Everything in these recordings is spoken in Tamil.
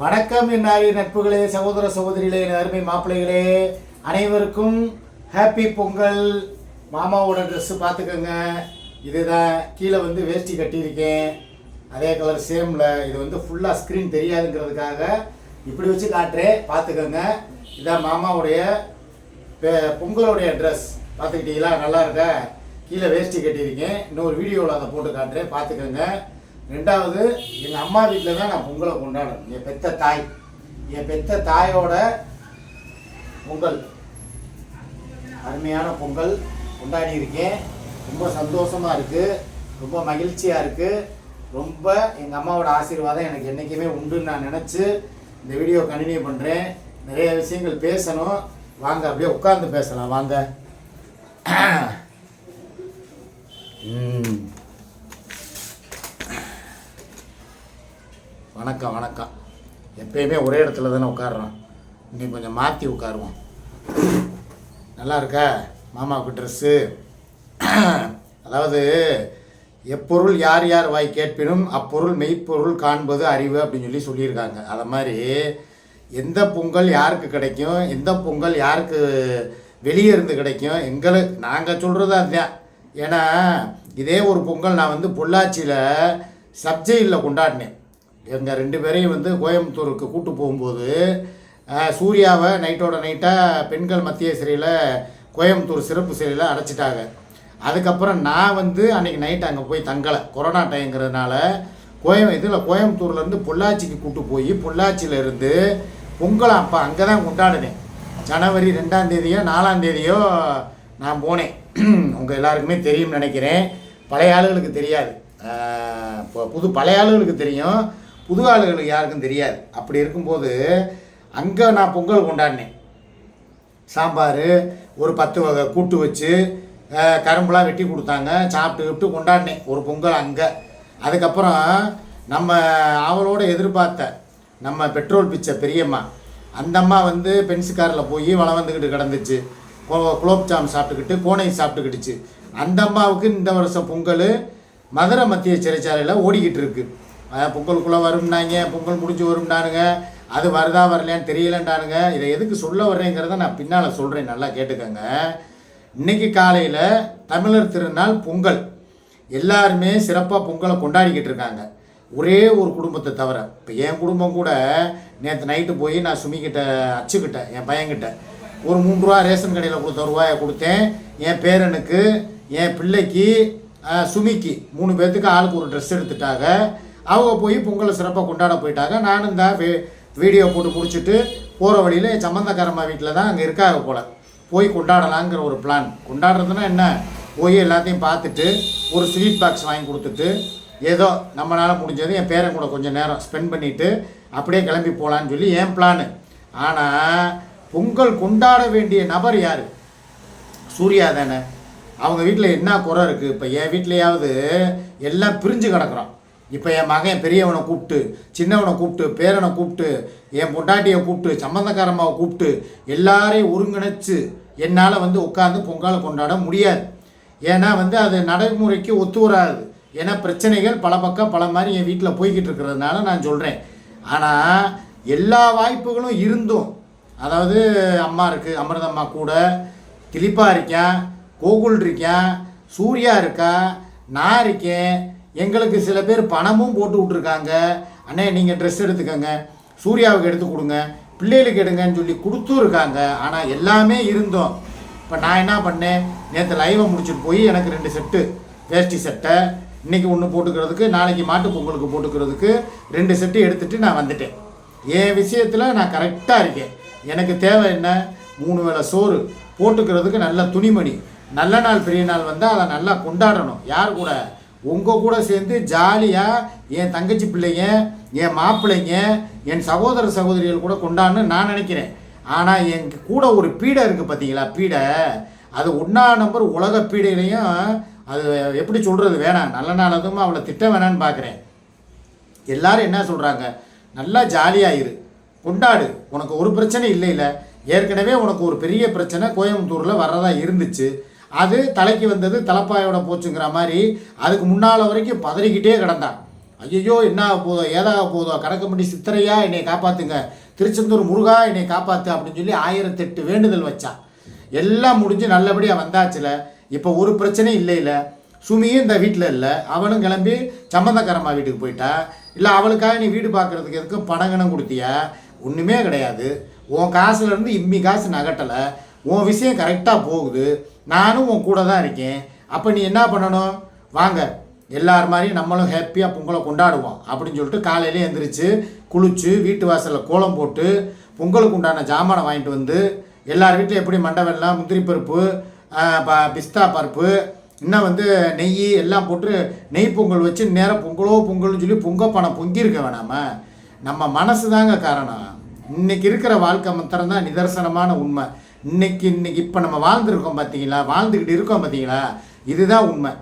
வணக்கம் என் என்னாரி நட்புகளே சகோதர சகோதரிகளே என் அருமை மாப்பிள்ளைகளே. அனைவருக்கும் ஹாப்பி பொங்கல். மாமாவோட ட்ரெஸ்ஸு பார்த்துக்கோங்க. இதுதான் கீழே வந்து வேஷ்டி கட்டியிருக்கேன். அதே கலர் சேமில் இது வந்து ஃபுல்லாக ஸ்க்ரீன் தெரியாதுங்கிறதுக்காக இப்படி வச்சு காட்டுறேன். பார்த்துக்கோங்க. இதான் மாமாவுடைய பொங்கலுடைய பொங்கலோடைய ட்ரெஸ் பார்த்துக்கிட்டீங்களா? நல்லா இருக்கா? கீழே வேஷ்டி கட்டியிருக்கேன். இன்னொரு வீடியோவில் அதை போட்டு காட்டுறேன். பார்த்துக்கோங்க. ரெண்டாவது எங்கள் அம்மா வீட்டில் தான் நான் பொங்கலை கொண்டாடணும். என் பெத்த தாய். என் பெத்த தாயோட பொங்கல். அருமையான பொங்கல். கொண்டாடி இருக்கேன். ரொம்ப சந்தோஷமாக இருக்குது ரொம்ப மகிழ்ச்சியாக இருக்குது ரொம்ப எங்கள் அம்மாவோட ஆசீர்வாதம் எனக்கு என்றைக்குமே உண்டுன்னு நான் நினச்சி இந்த வீடியோ கண்டினியூ பண்ணுறேன் நிறைய விஷயங்கள் பேசணும். வாங்க அப்படியே உட்காந்து பேசலாம். வாங்க. வணக்கம் வணக்கம். எப்பயுமே ஒரே இடத்துல தானே உட்காடுறோம் இன்னைக்கு கொஞ்சம் மாற்றி உட்காருவோம். நல்லா இருக்கா? மாமாவுக்கு ட்ரெஸ்ஸு அதாவது எப்பொருள் யார் யார் வாய் கேட்பினும் அப்பொருள் மெய்ப்பொருள் காண்பது அறிவு அப்படின்னு சொல்லி சொல்லியிருக்காங்க. அதை மாதிரி எந்த பொங்கல் யாருக்கு கிடைக்கும்? எந்த பொங்கல் யாருக்கு வெளியே இருந்து கிடைக்கும்? எங்களுக்கு நாங்கள் சொல்கிறது அதுதான். ஏன்னா இதே ஒரு பொங்கல் நான் வந்து பொள்ளாச்சியில் சப்ஜெயிலில் கொண்டாடினேன். எங்கள் ரெண்டு பேரையும் வந்து கோயம்புத்தூருக்கு கூட்டு போகும்போது சூர்யாவை நைட்டோட நைட்டாக பெண்கள் மத்திய சிறையில் கோயம்புத்தூர் சிறப்பு சிறையில் அடைச்சிட்டாங்க. அதுக்கப்புறம் நான் வந்து அன்றைக்கி நைட் அங்கே போய் தங்கலை. கொரோனா டைங்கிறதுனால கோயம் இதில் கோயம்புத்தூர்லேருந்து பொள்ளாச்சிக்கு கூட்டு போய் பொள்ளாச்சியில இருந்து பொங்கலை அப்போ அங்கே தான் கொண்டாடினேன். ஜனவரி ரெண்டாம் தேதியோ நாலாம் தேதியோ நான் போனேன். உங்கள் எல்லாருக்குமே தெரியும்னு நினைக்கிறேன். பழைய ஆளுகளுக்கு தெரியாது. இப்போ புது பழைய ஆளுகளுக்கு தெரியும். புது ஆளுகளுக்கு யாருக்கும் தெரியாது. அப்படி இருக்கும்போது அங்கே நான் பொங்கல் கொண்டாடினேன். சாம்பார் ஒரு பத்து வகை கூட்டு வச்சு கரும்புலாம் வெட்டி கொடுத்தாங்க. சாப்பிட்டு விட்டு கொண்டாடினேன். ஒரு பொங்கல் அங்கே. அதுக்கப்புறம் நம்ம அவளோட எதிர்பார்த்த நம்ம பெட்ரோல் பிச்சை பெரியம்மா அந்த அம்மா வந்து பென்சுக்காரில் போய் வளம் வந்துக்கிட்டு கிடந்துச்சு குலோப்ஜாம் சாப்பிட்டுக்கிட்டு கோனை சாப்பிட்டுக்கிட்டுச்சு. அந்த அம்மாவுக்கு இந்த வருஷம் பொங்கல் மதுரை மத்திய சிறைச்சாலையில் ஓடிக்கிட்டு இருக்குது பொங்கலுக்குள்ளே வரும்னாங்க பொங்கல் முடிஞ்சு வரும்னானுங்க. அது வருதா வரலையான்னு தெரியலன்றானுங்க. இதை எதுக்கு சொல்ல வர்றேங்கிறத நான் பின்னால் சொல்கிறேன் நல்லா கேட்டுக்கோங்க. இன்னைக்கு காலையில் தமிழர் திருநாள் பொங்கல். எல்லாருமே சிறப்பாக பொங்கலை கொண்டாடிக்கிட்டு இருக்காங்க. ஒரே ஒரு குடும்பத்தை தவிர இப்போ என் குடும்பம் கூட நேற்று நைட்டு போய் நான் சுமிக்கிட்ட அச்சுக்கிட்டேன் என் பையன்கிட்ட. ஒரு மூன்று ரூபா ரேஷன் கடையில் கொடுத்த ரூபாயை கொடுத்தேன். என் பேரனுக்கு என் பிள்ளைக்கு சுமிக்கு மூணு பேர்த்துக்கு ஆளுக்கு ஒரு ட்ரெஸ் எடுத்துட்டாங்க. அவங்க போய் பொங்கலை சிறப்பாக கொண்டாட போயிட்டாங்க. நானும் இந்த வி- வீடியோ போட்டு முடிச்சுட்டு போகிற வழியில் என் சம்மந்தக்காரம்மா வீட்டில் தான் அங்கே இருக்காங்க போல். போய் கொண்டாடலாங்கிற ஒரு பிளான் கொண்டாடுறதுன்னா என்ன? போய் எல்லாத்தையும் பார்த்துட்டு ஒரு ஸ்வீட் பாக்ஸ் வாங்கி கொடுத்துட்டு ஏதோ நம்மளால் முடிஞ்சது என் பேரன் கூட கொஞ்சம் நேரம் ஸ்பெண்ட் பண்ணிவிட்டு அப்படியே கிளம்பி போகலான்னு சொல்லி என் பிளானு ஆனால் பொங்கல் கொண்டாட வேண்டிய நபர் யார்? சூர்யா தானே. அவங்க வீட்டில் என்ன குறை இருக்குது இப்போ என் வீட்டிலையாவது எல்லாம் பிரிஞ்சு கிடக்குறோம் இப்போ என் மகன் பெரியவனை கூப்பிட்டு சின்னவனை கூப்பிட்டு பேரனை கூப்பிட்டு என் பொண்டாட்டியை கூப்பிட்டு சம்பந்தக்காரம்மாவை கூப்பிட்டு எல்லாரையும் ஒருங்கிணைச்சு என்னால் வந்து உட்காந்து பொங்கலை கொண்டாட முடியாது. ஏன்னா வந்து அது நடைமுறைக்கு ஒத்து வராது. ஏன்னா பிரச்சனைகள் பல பக்கம் பல மாதிரி என் வீட்டில் போய்கிட்டு இருக்கிறதுனால நான் சொல்கிறேன் ஆனால் எல்லா வாய்ப்புகளும் இருந்தும் அதாவது அம்மா இருக்குது அமிர்தம்மா கூட திலிப்பா இருக்கேன் கோகுல் இருக்கேன் சூர்யா இருக்கா நான் இருக்கேன் எங்களுக்கு சில பேர் பணமும் போட்டு விட்ருக்காங்க அண்ணே நீங்கள் ட்ரெஸ் எடுத்துக்கோங்க. சூர்யாவுக்கு எடுத்து கொடுங்க. பிள்ளைகளுக்கு எடுங்கன்னு சொல்லி கொடுத்தும் இருக்காங்க. ஆனால் எல்லாமே இருந்தோம். இப்போ நான் என்ன பண்ணேன்? நேற்று லைவை முடிச்சுட்டு போய் எனக்கு ரெண்டு செட்டு வேஷ்டி சட்டை இன்றைக்கி ஒன்று போட்டுக்கிறதுக்கு நாளைக்கு மாட்டு பொங்கலுக்கு போட்டுக்கிறதுக்கு ரெண்டு செட்டு எடுத்துகிட்டு நான் வந்துட்டேன். என் விஷயத்தில் நான் கரெக்டாக இருக்கேன். எனக்கு தேவை என்ன? மூணு வேளை சோறு. போட்டுக்கிறதுக்கு நல்ல துணிமணி. நல்ல நாள் பெரிய நாள் வந்தால் அதை நல்லா கொண்டாடணும். யார் கூட உங்கள் கூட சேர்ந்து ஜாலியாக என் தங்கச்சி பிள்ளைங்க என் மாப்பிள்ளைங்க என் சகோதர சகோதரிகள் கூட கொண்டான்னு நான் நினைக்கிறேன். ஆனால் என் கூட ஒரு பீடை இருக்குது பார்த்தீங்களா பீடை. அது ஒன்றா நம்பர் உலக பீடையிலையும் அது எப்படி சொல்கிறது வேணாம். நல்ல நாள் அதுவும் அவளை திட்ட வேணான்னு பார்க்குறேன் எல்லாரும் என்ன சொல்கிறாங்க நல்லா ஜாலியாக இரு. கொண்டாடு. உனக்கு ஒரு பிரச்சனை இல்லை இல்லை ஏற்கனவே உனக்கு ஒரு பெரிய பிரச்சனை கோயம்புத்தூரில் வர்றதா இருந்துச்சு. அது தலைக்கு வந்தது தலைப்பாயோட போச்சுங்கிற மாதிரி அதுக்கு முன்னால் வரைக்கும் பதறிக்கிட்டே கிடந்தான். ஐயோ என்ன ஆக போதோ ஏதாக போதோ கடக்கம்பட்டி சித்திரையா என்னை காப்பாத்துங்க திருச்செந்தூர் முருகா என்னை காப்பாத்து அப்படின்னு சொல்லி ஆயிரத்தெட்டு வேண்டுதல் வச்சான் எல்லாம் முடிஞ்சு நல்லபடியாக வந்தாச்சுல. இப்போ ஒரு பிரச்சனையும் இல்லை இல்லை. சுமியும் இந்த வீட்டில் இல்லை. அவனும் கிளம்பி சம்மந்தக்காரம்மா வீட்டுக்கு போயிட்டா. இல்லை அவளுக்காக நீ வீடு பார்க்குறதுக்கு எதுக்கும் பணங்கணம் கொடுத்தியா? ஒன்றுமே கிடையாது. உன் காசுலேருந்து இம்மி காசு நகட்டலை. உன் விஷயம் கரெக்டாக போகுது. நானும் உன் கூட தான் இருக்கேன். அப்போ நீ என்ன பண்ணணும்? வாங்க. எல்லார் மாதிரியும் நம்மளும் ஹாப்பியாக பொங்கலை கொண்டாடுவோம் அப்படின்னு சொல்லிட்டு காலையிலே எந்திரிச்சு குளிச்சு வீட்டு வாசலில் கோலம் போட்டு பொங்கலுக்கு உண்டான ஜாமானை வாங்கிட்டு வந்து எல்லார் வீட்லையும் எப்படி மண்டை வெல்லம் முந்திரி பருப்பு ப- பிஸ்தா பருப்பு இன்னும் வந்து நெய் எல்லாம் போட்டு நெய் பொங்கல் வச்சு நேரம் பொங்கலோ பொங்கல்னு சொல்லி பொங்க பணம் பொங்கியிருக்க வேணாம. நம்ம மனசு தாங்க காரணம். இன்றைக்கி இருக்கிற வாழ்க்கை மந்திரம் தான் நிதர்சனமான உண்மை. இன்னைக்கு இன்னைக்கு இப்போ நம்ம வாழ்ந்துருக்கோம் பார்த்தீங்களா வாழ்ந்துக்கிட்டு இருக்கோம் பார்த்தீங்களா இதுதான் உண்மை.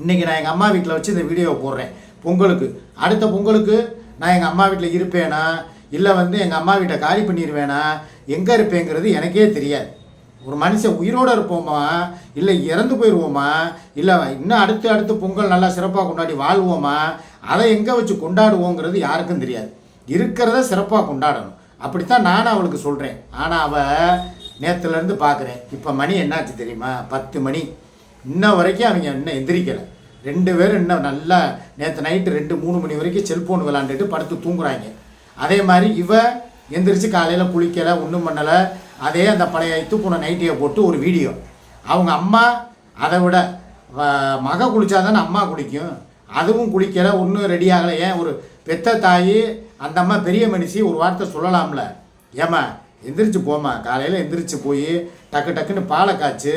இன்றைக்கி நான் எங்கள் அம்மா வீட்டில் வச்சு இந்த வீடியோவை போடுறேன். பொங்கலுக்கு. அடுத்த பொங்கலுக்கு நான் எங்கள் அம்மா வீட்டில் இருப்பேனா? இல்லை வந்து எங்கள் அம்மா வீட்டை காலி பண்ணிடுவேனா எங்கே இருப்பேங்கிறது எனக்கே தெரியாது. ஒரு மனுஷன் உயிரோடு இருப்போமா? இல்லை இறந்து போயிடுவோமா இல்லை இன்னும் அடுத்து அடுத்து பொங்கல் நல்லா சிறப்பாக கொண்டாடி வாழ்வோமா? அதை எங்கே வச்சு கொண்டாடுவோங்கிறது யாருக்கும் தெரியாது. இருக்கிறத சிறப்பாக கொண்டாடணும். அப்படித்தான் நானும் அவளுக்கு சொல்கிறேன் ஆனால் அவள் நேற்றுலேருந்து பார்க்குறேன் இப்போ மணி என்னாச்சு தெரியுமா? பத்து மணி. இன்ன வரைக்கும் அவங்க இன்னும் எந்திரிக்கலை. ரெண்டு பேரும் இன்னும் நல்லா நேற்று நைட்டு ரெண்டு மூணு மணி வரைக்கும் செல்ஃபோன் விளாண்டுட்டு படுத்து தூங்குறாங்க. அதே மாதிரி இவ எந்திரிச்சு காலையில் குளிக்கலை ஒன்றும் பண்ணலை. அதே அந்த பழைய தூக்குன நைட்டியை போட்டு ஒரு வீடியோ அவங்க அம்மா அதை விட மக மக குளிச்சாதானே அம்மா குளிக்கும். அதுவும் குளிக்கலை ஒன்றும் ரெடி ஆகலை. ஏன்? ஒரு பெத்த தாய் அந்த அம்மா பெரிய மனுஷி ஒரு வார்த்தை சொல்லலாம்ல. ஏம்மா எந்திரிச்சு போம்மா. காலையில் எந்திரிச்சு போய் டக்கு டக்குன்னு பாலை காய்ச்சி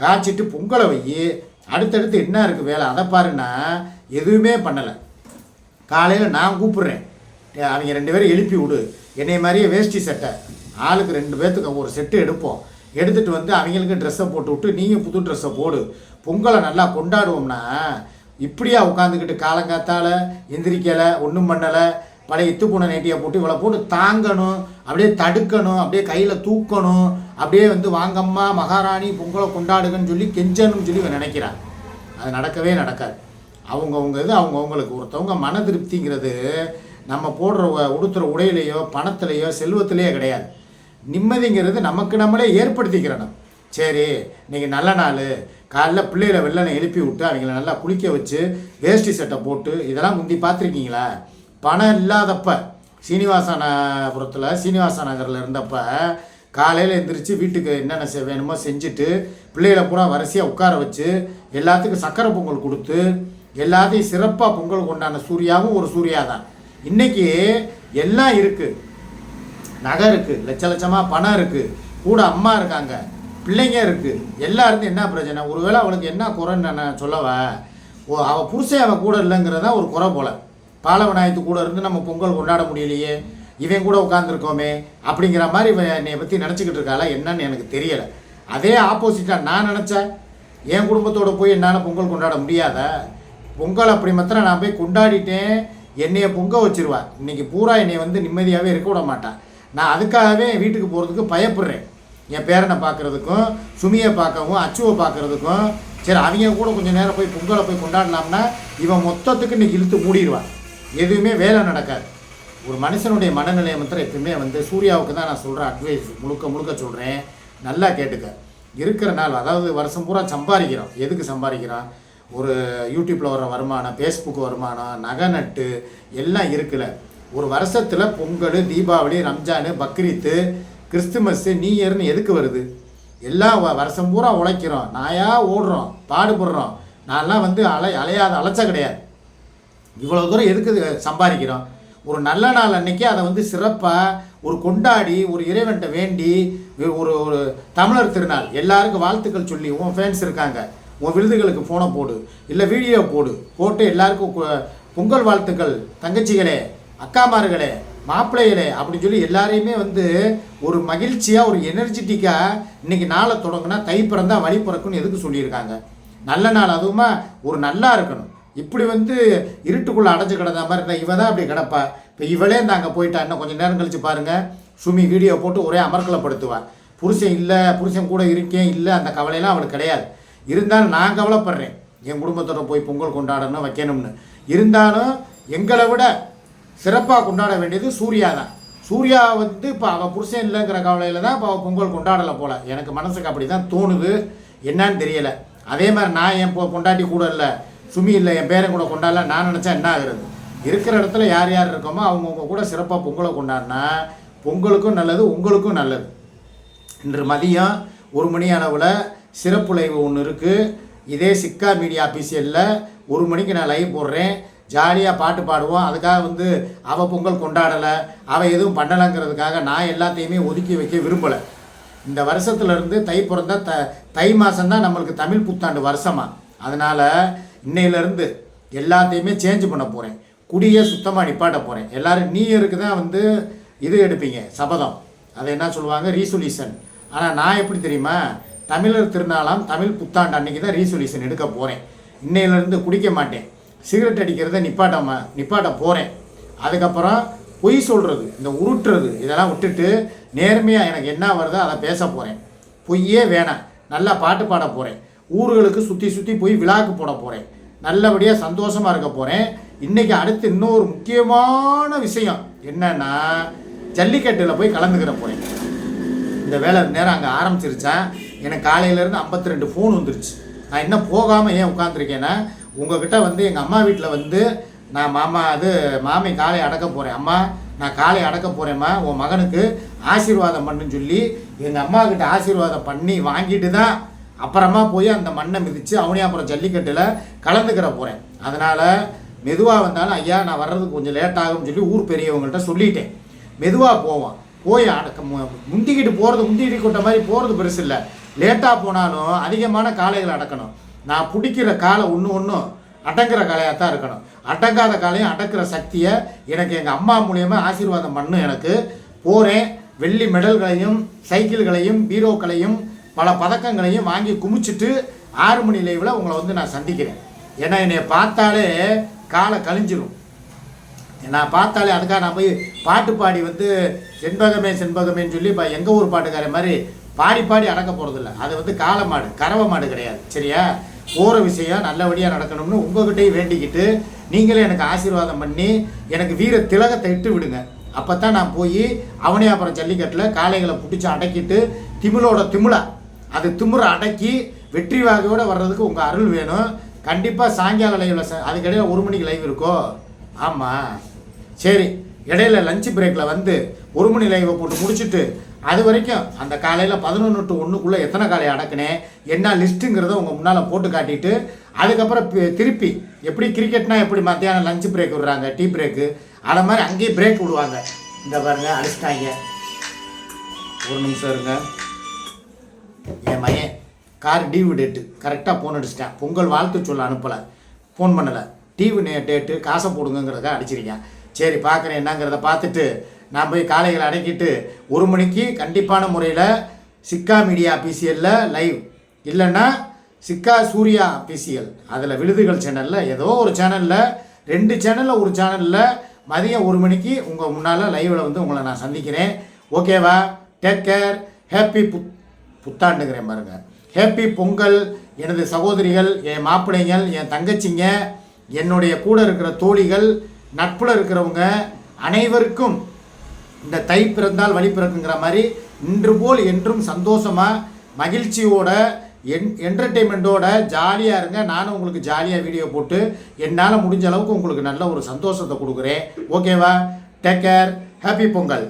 காய்ச்சிட்டு பொங்கலை வை அடுத்தடுத்து என்ன இருக்குது வேலை? அதை பாருன்னா எதுவுமே பண்ணலை. காலையில் நான் கூப்பிட்றேன். அவங்க ரெண்டு பேரும் எழுப்பி விடு. என்னை மாதிரியே வேஷ்டி சட்டை. ஆளுக்கு ரெண்டு பேர்த்துக்கு ஒரு செட்டு எடுப்போம். எடுத்துகிட்டு வந்து அவங்களுக்கு ட்ரெஸ்ஸை போட்டு விட்டு நீங்கள் புது ட்ரெஸ்ஸை போடு. பொங்கலை நல்லா கொண்டாடுவோம்னா இப்படியா உட்காந்துக்கிட்டு காலங்காத்தால எந்திரிக்கலை ஒன்றும் பண்ணலை பழைய இத்து பூனை நைட்டியை போட்டு இவளை போட்டு தாங்கணும் அப்படியே தடுக்கணும் அப்படியே கையில் தூக்கணும் அப்படியே வந்து வாங்கம்மா மகாராணி பொங்கலை கொண்டாடுங்கன்னு சொல்லி கெஞ்சணும்னு சொல்லி இவன் நினைக்கிறான். அது நடக்கவே நடக்காது. அவங்கவுங்க இது அவங்கவுங்களுக்கு ஒருத்தவங்க மன திருப்திங்கிறது நம்ம போடுற உடுத்துற உடையிலையோ பணத்திலையோ செல்வத்திலேயோ கிடையாது. நிம்மதிங்கிறது நமக்கு நம்மளே ஏற்படுத்திக்கிறணும். சரி இன்னைக்கு நல்ல நாள். காலைல பிள்ளைகளை வெள்ளனை எழுப்பி விட்டு அவங்கள நல்லா குளிக்க வச்சு வேஷ்டி சட்டை போட்டு இதெல்லாம் முந்தி பார்த்துருக்கீங்களா? பணம் இல்லாதப்ப சீனிவாசனபுரத்தில் சீனிவாச நகரில் இருந்தப்ப காலையில் எந்திரிச்சு வீட்டுக்கு என்னென்ன செ- வேணுமோ செஞ்சுட்டு பிள்ளைகளை பூரா வரிசையாக உட்கார வச்சு எல்லாத்துக்கும் சக்கரை பொங்கல் கொடுத்து எல்லாத்தையும் சிறப்பாக பொங்கல் கொண்டான சூர்யாவும் ஒரு சூர்யா தான். இன்றைக்கி எல்லாம் இருக்குது நகை இருக்குது லட்ச லட்சமாக பணம் இருக்குது கூட அம்மா இருக்காங்க பிள்ளைங்க இருக்குது எல்லாருக்கும் என்ன பிரச்சனை ஒருவேளை அவளுக்கு என்ன குறைன்னு நான் சொல்லவா? ஓ அவள் புருஷன் அவள் கூட இல்லைங்கிறதான் ஒரு குறை போல். பாலவநாயத்து கூட இருந்து நம்ம பொங்கல் கொண்டாட முடியலையே இவன் கூட உட்காந்துருக்கோமே அப்படிங்கிற மாதிரி இவன் என்னை பற்றி நினச்சிக்கிட்டு இருக்காளா என்னன்னு எனக்கு தெரியலை. அதே ஆப்போசிட்டாக நான் நினச்சேன். என் குடும்பத்தோடு போய் என்னால் பொங்கல் கொண்டாட முடியாத? பொங்கல் அப்படி மாத்திரம் நான் போய் கொண்டாடிட்டேன் என்னையை பொங்க வச்சிருவா. இன்றைக்கி பூரா என்னை வந்து நிம்மதியாகவே இருக்க விட மாட்டான் நான் அதுக்காகவே என் வீட்டுக்கு போகிறதுக்கு பயப்படுறேன். என் பேரனை பார்க்குறதுக்கும் சுமியை பார்க்கவும் அச்சுவை பார்க்குறதுக்கும். சரி அவங்க கூட கொஞ்சம் நேரம் போய் பொங்கலை போய் கொண்டாடலாம்னா இவன் மொத்தத்துக்கு இன்றைக்கி இழுத்து மூடிடுவான். எதுவுமே வேலை நடக்காது. ஒரு மனுஷனுடைய மனநிலையை மாத்திரம் எப்பயுமே வந்து சூர்யாவுக்கு தான் நான் சொல்கிறேன் அட்வைஸ் முழுக்க முழுக்க சொல்கிறேன் நல்லா கேட்டுக்க. இருக்கிற நாள் அதாவது வருஷம் பூரா சம்பாதிக்கிறோம். எதுக்கு சம்பாதிக்கிறோம்? ஒரு யூடியூப்பில் வர வருமானம் ஃபேஸ்புக் வருமானம் நகை நட்டு எல்லாம் இருக்குல்ல. ஒரு வருஷத்தில் பொங்கல் தீபாவளி ரம்ஜானு பக்ரீத்து கிறிஸ்துமஸ்ஸு நியூ இயர்னு எதுக்கு வருது? எல்லாம் வ- வருஷம் பூரா உழைக்கிறோம். நாயா ஓடுறோம். பாடுபடுறோம். நான்லாம் வந்து அலை அலையாத அலைச்ச கிடையாது. இவ்வளோ தூரம் எதுக்கு சம்பாதிக்கிறோம்? ஒரு நல்ல நாள் அன்னைக்கு அதை வந்து சிறப்பாக ஒரு கொண்டாடி ஒரு இறைவன்கிட்ட வேண்டி ஒரு ஒரு தமிழர் திருநாள். எல்லாருக்கும் வாழ்த்துக்கள் சொல்லி உன் ஃபேன்ஸ் இருக்காங்க. உன் விருதுகளுக்கு ஃபோனை போடு. இல்லை வீடியோ போடு. போட்டு எல்லாருக்கும் பொங்கல் வாழ்த்துக்கள். தங்கச்சிகளே அக்காமார்களே மாப்பிள்ளைகளே அப்படின்னு சொல்லி எல்லாரையுமே வந்து ஒரு மகிழ்ச்சியாக ஒரு எனர்ஜெட்டிக்காக இன்னைக்கு நாளை தொடங்கினா தை பிறந்தா வழி பிறக்குன்னு எதுக்கு சொல்லியிருக்காங்க? நல்ல நாள் அதுவுமா ஒரு நல்லா இருக்கணும். இப்படி வந்து இருட்டுக்குள்ளே அடைஞ்சு கிடந்த மாதிரி இருந்தால் இவன் தான் அப்படி கிடப்பா. இப்போ இவளே இந்த அங்கே போயிட்டா இன்னும் கொஞ்சம் நேரம் கழிச்சு பாருங்கள் சுமி வீடியோ போட்டு ஒரே அமர்க்கலப்படுத்துவா புருஷன் இல்லை புருஷன் கூட இருக்கேன் இல்லை அந்த கவலையெல்லாம் அவளுக்கு கிடையாது. இருந்தாலும் நான் கவலைப்படுறேன். என் குடும்பத்தோட போய் பொங்கல் கொண்டாடணும் வைக்கணும்னு. இருந்தாலும் எங்களை விட சிறப்பாக கொண்டாட வேண்டியது சூர்யா தான் சூர்யா வந்து இப்போ அவள் புருஷன் இல்லைங்கிற கவலையில் தான் இப்போ அவள் பொங்கல் கொண்டாடலை போல. எனக்கு மனசுக்கு அப்படி தான் தோணுது. என்னன்னு தெரியலை. அதே மாதிரி நான் என் பொ- பொண்டாட்டி கூட இல்லை. சுமி இல்லை என் பேரை கூட கொண்டாடல நான் நினச்சா என்ன ஆகுறது? இருக்கிற இடத்துல யார் யார் இருக்கோமோ அவங்கவுங்க கூட சிறப்பாக பொங்கலை கொண்டாடினா பொங்கலுக்கும் நல்லது உங்களுக்கும் நல்லது. இன்று மதியம் ஒரு மணி அளவில் சிறப்பு லைவ் ஒன்று இருக்குது இதே சிக்கா மீடியா அஃபீஷியலில் ஒரு மணிக்கு நான் லைவ் போடுறேன். ஜாலியாக பாட்டு பாடுவோம். அதுக்காக வந்து அவள் பொங்கல் கொண்டாடலை அவள் எதுவும் பண்ணலைங்கிறதுக்காக நான் எல்லாத்தையுமே ஒதுக்கி வைக்க விரும்பலை. இந்த வருஷத்துலேருந்து தை பிறந்த த தை மாதம்தான் நம்மளுக்கு தமிழ் புத்தாண்டு வருஷமா. அதனால் இன்னையிலேருந்து எல்லாத்தையுமே சேஞ்ச் பண்ண போகிறேன் குடியை சுத்தமாக நிப்பாட்ட போகிறேன் எல்லோரும் நீ இருக்கு தான் வந்து இது எடுப்பீங்க சபதம். அதை என்ன சொல்லுவாங்க? ரீசொல்யூஷன் ஆனால் நான் எப்படி தெரியுமா? தமிழர் திருநாளாம் தமிழ் புத்தாண்டு அன்றைக்கி தான் ரீசொல்யூஷன் எடுக்க போகிறேன் இன்னையிலேருந்து குடிக்க மாட்டேன். சிகரெட் அடிக்கிறத நிப்பாட்ட நிப்பாட்ட போகிறேன் அதுக்கப்புறம் பொய் சொல்கிறது இந்த உருட்டுறது இதெல்லாம் விட்டுட்டு நேர்மையாக எனக்கு என்ன வருதோ அதை பேச போகிறேன் பொய்யே வேணாம். நல்லா பாட்டு பாட போகிறேன் ஊர்களுக்கு சுற்றி சுற்றி போய் விழாக்கு போட போகிறேன் நல்லபடியாக சந்தோஷமாக இருக்க போகிறேன் இன்றைக்கி அடுத்து இன்னொரு முக்கியமான விஷயம் என்னன்னா ஜல்லிக்கட்டில் போய் கலந்துக்கிற போகிறேன் இந்த வேலை நேரம் அங்கே ஆரம்பிச்சிருச்சேன் எனக்கு காலையிலேருந்து ஐம்பத்தி ரெண்டு ஃபோன் வந்துருச்சு. நான் இன்னும் போகாமல் ஏன் உட்காந்துருக்கேன்னா உங்ககிட்ட வந்து எங்கள் அம்மா வீட்டில் வந்து நான் மாமா அது மாமி காலை அடக்க போகிறேன் அம்மா நான் காலை அடக்க போகிறேம்மா உன் மகனுக்கு ஆசீர்வாதம் பண்ணுன்னு சொல்லி எங்கள் அம்மா கிட்ட ஆசீர்வாதம் பண்ணி வாங்கிட்டு தான் அப்புறமா போய் அந்த மண்ணை மிதித்து அவனே அப்புறம் ஜல்லிக்கட்டில் கலந்துக்கிற போகிறேன் அதனால் மெதுவாக வந்தாலும் ஐயா நான் வர்றதுக்கு கொஞ்சம் லேட் ஆகும்னு சொல்லி ஊர் பெரியவங்கள்ட்ட சொல்லிட்டேன். மெதுவாக போவோம் போய் அடக்க மு- முந்திக்கிட்டு போகிறது முந்திக்கிட்டு கொட்ட மாதிரி போகிறது பெருசு இல்லை. லேட்டாக போனாலும் அதிகமான காளைகள் அடக்கணும். நான் பிடிக்கிற காலை ஒன்று ஒன்றும் அடங்குற காளையாக தான் இருக்கணும். அடங்காத காளையும் அடக்கிற சக்தியை எனக்கு எங்கள் அம்மா மூலியமாக ஆசீர்வாதம் பண்ணும் எனக்கு. போகிறேன் வெள்ளி மெடல்களையும் சைக்கிள்களையும் பீரோக்களையும் பல பதக்கங்களையும் வாங்கி குமிச்சிட்டு ஆறு மணி லைவில் உங்களை வந்து நான் சந்திக்கிறேன். ஏன்னா என்னை பார்த்தாலே காலை கழிஞ்சிடும் நான் பார்த்தாலே அதுக்காக நான் போய் பாட்டு பாடி வந்து செண்பகமே செண்பகமேன்னு சொல்லி இப்போ எங்கள் ஊர் பாட்டுக்காரன் மாதிரி பாடி பாடி அடக்க போகிறதில்ல அது வந்து காளை மாடு கறவை மாடு கிடையாது. சரியா? போகிற விஷயம் நல்லபடியாக நடக்கணும்னு உங்ககிட்டயும் வேண்டிக்கிட்டு நீங்களே எனக்கு ஆசீர்வாதம் பண்ணி எனக்கு வீர திலகத்தை இட்டு விடுங்க. அப்போ தான் நான் போய் அவனே அப்புறம் ஜல்லிக்கட்டில் காளைகளை பிடிச்சி அடக்கிட்டு திமிழோட திமிழா அது திமிரை அடக்கி வெற்றி வாகையோடு வர்றதுக்கு உங்கள் அருள் வேணும். கண்டிப்பாக சாயங்காலம் லைவில் அதுக்கிடையில் ஒரு மணிக்கு லைவ் இருக்கோ? ஆமாம் சரி இடையில லஞ்ச் பிரேக்கில் வந்து ஒரு மணி லைவை போட்டு முடிச்சுட்டு அது வரைக்கும் அந்த காலையில் பதினொன்று டு ஒன்றுக்குள்ளே எத்தனை காலை அடக்குனேன் என்ன லிஸ்ட்டுங்கிறத உங்கள் முன்னால் போட்டு காட்டிட்டு அதுக்கப்புறம் திருப்பி எப்படி கிரிக்கெட்னா எப்படி மத்தியானம் லஞ்ச் பிரேக் விடுறாங்க டீ பிரேக்கு அதை மாதிரி அங்கேயே பிரேக் விடுவாங்க. இந்த பாருங்க அடிச்சிட்டாங்க. ஒரு நிமிஷம் இருங்க. என் மகன் கார் டிவி டேட்டு கரெக்டாக ஃபோன் அடிச்சிட்டேன். பொங்கல் வாழ்த்து சொல்ல அனுப்பலை. ஃபோன் பண்ணலை. டிவி நே டேட்டு காசை போடுங்கிறதுக்காக அடிச்சிருக்கேன் சரி பார்க்குறேன் என்னங்கிறத பார்த்துட்டு நான் போய் காலைகளை அடக்கிட்டு ஒரு மணிக்கு கண்டிப்பான முறையில் சிக்கா மீடியா அபிசியலில் லைவ் இல்லைன்னா சிக்கா சூர்யா அபிசியல் அதில் விழுதுகள் சேனலில் ஏதோ ஒரு சேனலில் ரெண்டு சேனலில் ஒரு சேனலில் மதியம் ஒரு மணிக்கு உங்கள் முன்னால் லைவில் வந்து உங்களை நான் சந்திக்கிறேன். ஓகேவா டேக் கேர் ஹாப்பி புத் புத்தாண்டுங்கிறேன் பாருங்க. ஹேப்பி பொங்கல் எனது சகோதரிகள் என் மாப்பிள்ளைங்கள் என் தங்கச்சிங்க என்னுடைய கூட இருக்கிற தோழிகள் நட்புல இருக்கிறவங்க அனைவருக்கும் இந்த தை பிறந்தால் வழி பிறக்குங்கிற மாதிரி இன்று போல் என்றும் சந்தோஷமாக மகிழ்ச்சியோட என் என்டர்டெயின்மெண்ட்டோட ஜாலியாக இருங்க. நானும் உங்களுக்கு ஜாலியாக வீடியோ போட்டு என்னால் முடிஞ்ச அளவுக்கு உங்களுக்கு நல்ல ஒரு சந்தோஷத்தை கொடுக்குறேன். ஓகேவா டேக் கேர் ஹாப்பி பொங்கல்.